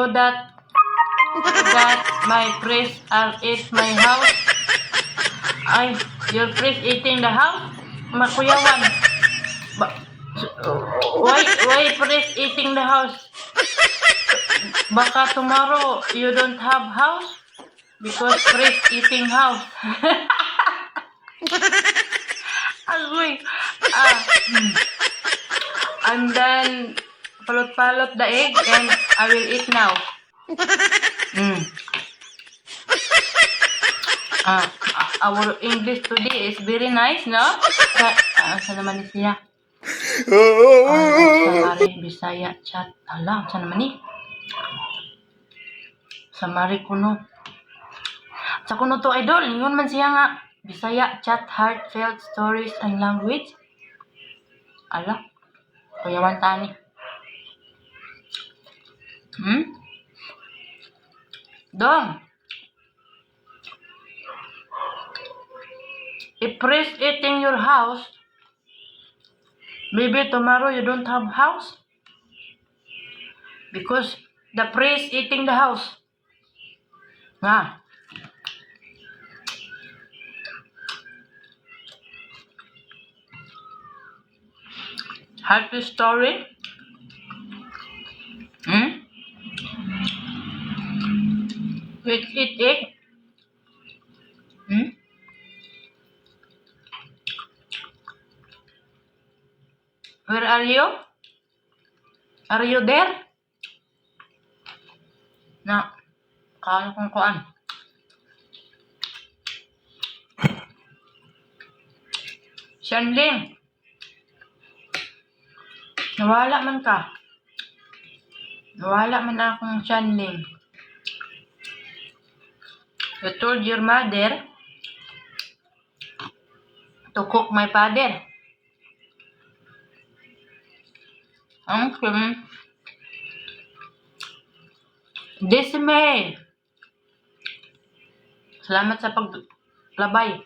So that that my priest are eat my house. Ay, your priest eating the house? Makuyawan. Ba why, why priest eating the house? Baka tomorrow you don't have house? Because priest eating house. Agoy. Ah. hmm. And then, palot-palot the egg and I will eat now. Mm. Ah, our English today is very nice, no? Sa, ah, sa naman siya? Mari Bisaya chat. Hala, sa naman ni? Sa Mari Kuno. Sa Kuno to, idol. Ingon man siya nga. Bisaya chat, heartfelt stories and language. Ala, kuyawan tani. Hmm? Dong. If priest eating your house, maybe tomorrow you don't have house. Because the priest eating the house. Nga. Happy story? Hmm? Wait, eat egg? Hmm? Where are you? Are you there? Na, kano kong kuan. Shanling. Nawala man ka. Nawala man akong Shanling. You told your mother to cook my father. Okay. Decimate. Salamat sa paglabay.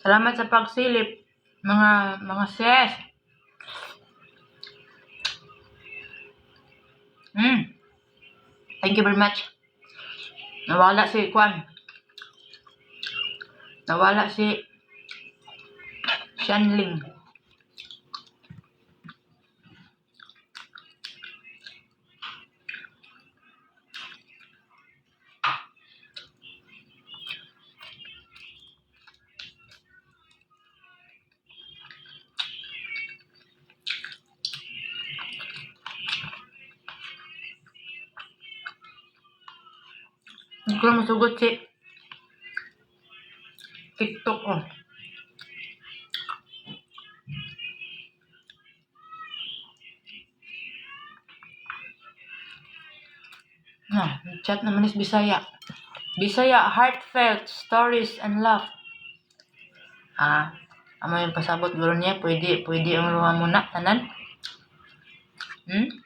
Salamat sa pagsilip. Mga, mga sis. Mm. Thank you very much. Nawala si Kwan. Nawala si Shanling. Hindi ko masugot si TikTok oh. Na, chat naman is Bisaya. Bisaya, heartfelt, stories, and love. Ah, amo yung pasabot guro niya, pwede, pwede ang luwa muna, tanan. Hmm?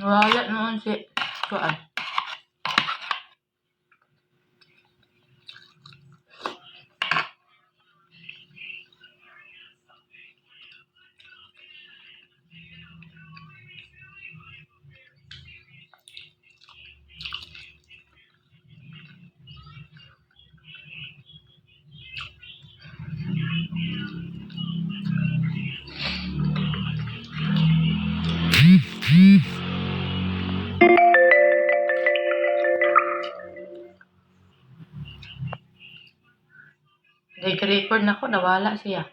Wala naman si Kuan. Nag-record na ko, nawala siya.